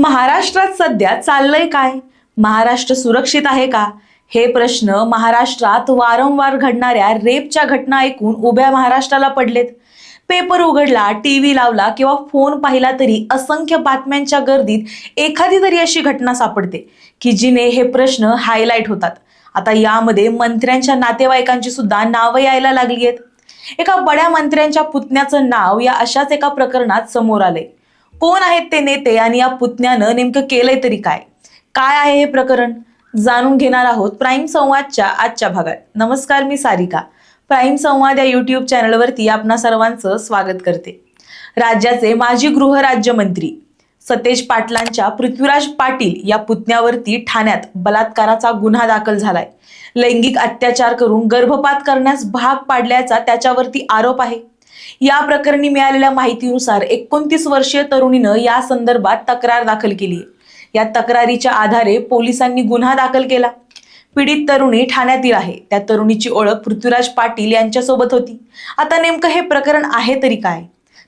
महाराष्ट्रात सध्या चाललंय काय? महाराष्ट्र सुरक्षित आहे का? हे प्रश्न महाराष्ट्रात वारंवार घडणाऱ्या रेपच्या घटना ऐकून उभ्या महाराष्ट्राला पडलेत. पेपर उघडला टीव्ही लावला किंवा फोन पाहिला तरी असंख्य बातम्यांच्या गर्दीत एखादी तरी अशी घटना सापडते की जिने हे प्रश्न हायलाईट होतात. आता यामध्ये मंत्र्यांच्या नातेवाईकांची सुद्धा नावं यायला लागली आहेत. एका बड्या मंत्र्यांच्या पुतण्याचं नाव या अशाच एका प्रकरणात समोर आलंय. कोण आहेत ते नेते आणि या पुतण्यानं नेमकं केलंय तरी काय? काय आहे हे प्रकरण? जाणून घेणार आहोत प्राईम संवादच्या आजच्या भागात. नमस्कार मी सारिका. प्राईम संवाद या युट्यूब चॅनलवरती आपणा सर्वांचं स्वागत करते. राज्याचे माजी गृहराज्यमंत्री सतेज पाटलांच्या पृथ्वीराज पाटील या पुतण्यावरती ठाण्यात बलात्काराचा गुन्हा दाखल झालाय. लैंगिक अत्याचार करून गर्भपात करण्यास भाग पाडल्याचा त्याच्यावरती आरोप आहे. या प्रकरणी मिळालेल्या माहितीनुसार एकोणतीस वर्षीय तरुणीनं या संदर्भात तक्रार दाखल केली. या तक्रारीच्या आधारे पोलिसांनी गुन्हा दाखल केला. पीडित तरुणी ठाण्यातील आहे. त्या तरुणीची ओळख पृथ्वीराज पाटील यांच्यासोबत होती. आता नेमकं हे प्रकरण आहे तरी काय?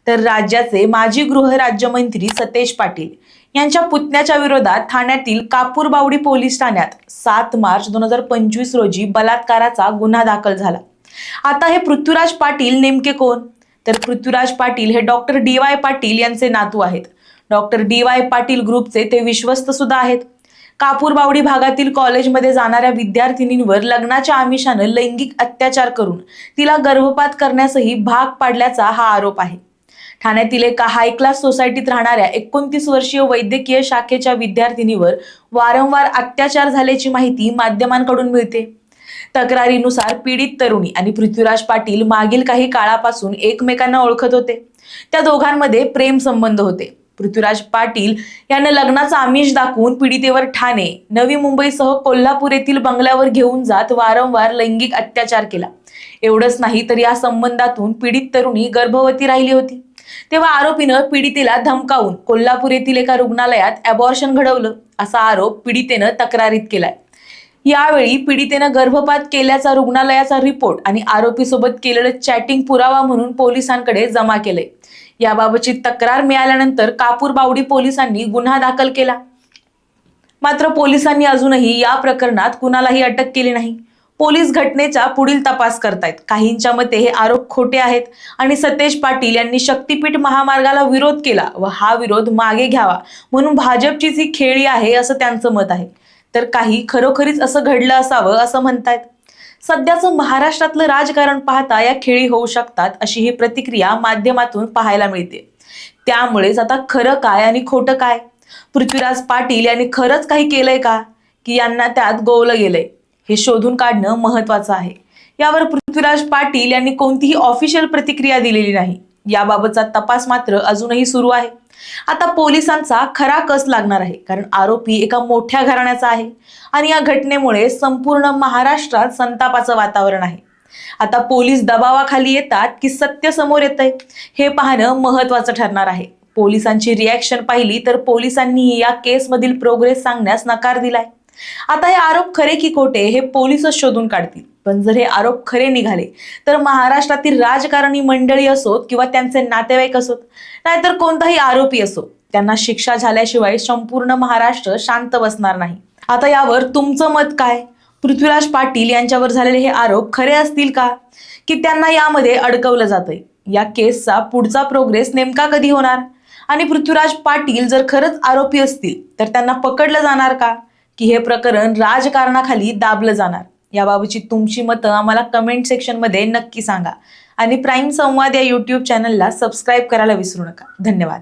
तर राज्याचे माजी गृहराज्यमंत्री सतेज पाटील यांच्या पुतण्याच्या विरोधात ठाण्यातील कापूरबावडी पोलीस ठाण्यात सात मार्च दोन हजार पंचवीस रोजी बलात्काराचा गुन्हा दाखल झाला. आता हे पृथ्वीराज पाटील नेमके कोण? तर पृथ्वीराज पाटील हे डॉक्टर डी वाय पाटील यांचे नातू आहेत. डॉक्टर डी वाय पाटील ग्रुपचे ते विश्वस्त सुद्धा आहेत. कापूरबावडी भागातील कॉलेजमध्ये जाणाऱ्या विद्यार्थिनींवर लग्नाच्या आमिषानं लैंगिक अत्याचार करून तिला गर्भपात करण्यासही भाग पाडल्याचा हा आरोप आहे. ठाण्यातील एका हाय क्लास सोसायटीत राहणाऱ्या एकोणतीस वर्षीय वैद्यकीय शाखेच्या विद्यार्थिनीवर वारंवार अत्याचार झाल्याची माहिती माध्यमांकडून मिळते. तक्रारीनुसार पीडित तरुणी आणि पृथ्वीराज पाटील मागील काही काळापासून एकमेकांना ओळखत होते. त्या दोघांमध्ये प्रेम संबंध होते. पृथ्वीराज पाटील यांना लग्नाचा आमिष दाखवून पीडितेवर ठाणे नवी मुंबईसह कोल्हापूर येथील बंगल्यावर घेऊन जात वारंवार लैंगिक अत्याचार केला. एवढंच नाही तर या संबंधातून पीडित तरुणी गर्भवती राहिली होती. तेव्हा आरोपीनं पीडितेला धमकावून कोल्हापूर येथील एका रुग्णालयात अबॉर्शन घडवलं असा आरोप पीडितेनं तक्रारीत केलाय. यावेळी पीडितेनं गर्भपात केल्याचा रुग्णालयाचा रिपोर्ट आणि आरोपीसोबत केलेलं चॅटिंग पुरावा म्हणून पोलिसांकडे जमा केले याबाबतची तक्रार मिळाल्यानंतर कापूर बावडी पोलिसांनी गुन्हा दाखल केला. मात्र पोलिसांनी अजूनही या प्रकरणात कुणालाही अटक केली नाही. पोलीस घटनेचा पुढील तपास करतायत. काहींच्या मते हे आरोप खोटे आहेत आणि सतेज पाटील यांनी शक्तीपीठ महामार्गाला विरोध केला व हा विरोध मागे घ्यावा म्हणून भाजपचीच ही खेळी आहे असं त्यांचं मत आहे. तर काही खरोखरीच असं घडलं असावं असं म्हणतायत. सध्याचं महाराष्ट्रातलं राजकारण पाहता या खेळी होऊ शकतात अशी ही प्रतिक्रिया माध्यमातून पाहायला मिळते. त्यामुळेच आता खरं काय आणि खोटं काय? पृथ्वीराज पाटील यांनी खरंच काही केलंय का? की यांना त्यात गोवलं गेलंय. हे शोधून काढणं महत्वाचं आहे. यावर पृथ्वीराज पाटील यांनी कोणतीही ऑफिशियल प्रतिक्रिया दिलेली नाही. याबाबतचा तपास मात्र अजूनही सुरू आहे. आता पोलिसांचा खरा कस लागणार आहे? कारण आरोपी एका मोठ्या घराण्याचा आहे आणि या घटनेमुळे संपूर्ण महाराष्ट्रात संतापाचं वातावरण आहे. आता पोलीस दबावाखाली येतात की सत्य समोर येत आहे हे पाहणं महत्वाचं ठरणार आहे. पोलिसांची रिॲक्शन पाहिली तर पोलिसांनी या केसमधील प्रोग्रेस सांगण्यास नकार दिलाय. आता हे आरोप खरे की खोटे हे पोलीसच शोधून काढतील. पण जर हे आरोप खरे निघाले तर महाराष्ट्रातील राजकारणी मंडळी असोत किंवा त्यांचे नातेवाईक असोत नाहीतर कोणताही आरोपी असो त्यांना शिक्षा झाल्याशिवाय संपूर्ण महाराष्ट्र शांत बसणार नाही. आता यावर तुमचं मत काय? पृथ्वीराज पाटील यांच्यावर झालेले हे आरोप खरे असतील का? की त्यांना यामध्ये अडकवलं जातंय? या केसचा पुढचा प्रोग्रेस नेमका कधी होणार? आणि पृथ्वीराज पाटील जर खरंच आरोपी असतील तर त्यांना पकडलं जाणार का? की हे प्रकरण राजकारणाखाली दाबलं जाणार? याबाबतची तुमची मतं आम्हाला कमेंट सेक्शनमध्ये नक्की सांगा. आणि प्राईम संवाद या यूट्यूब चॅनलला सबस्क्राईब करायला विसरू नका. धन्यवाद.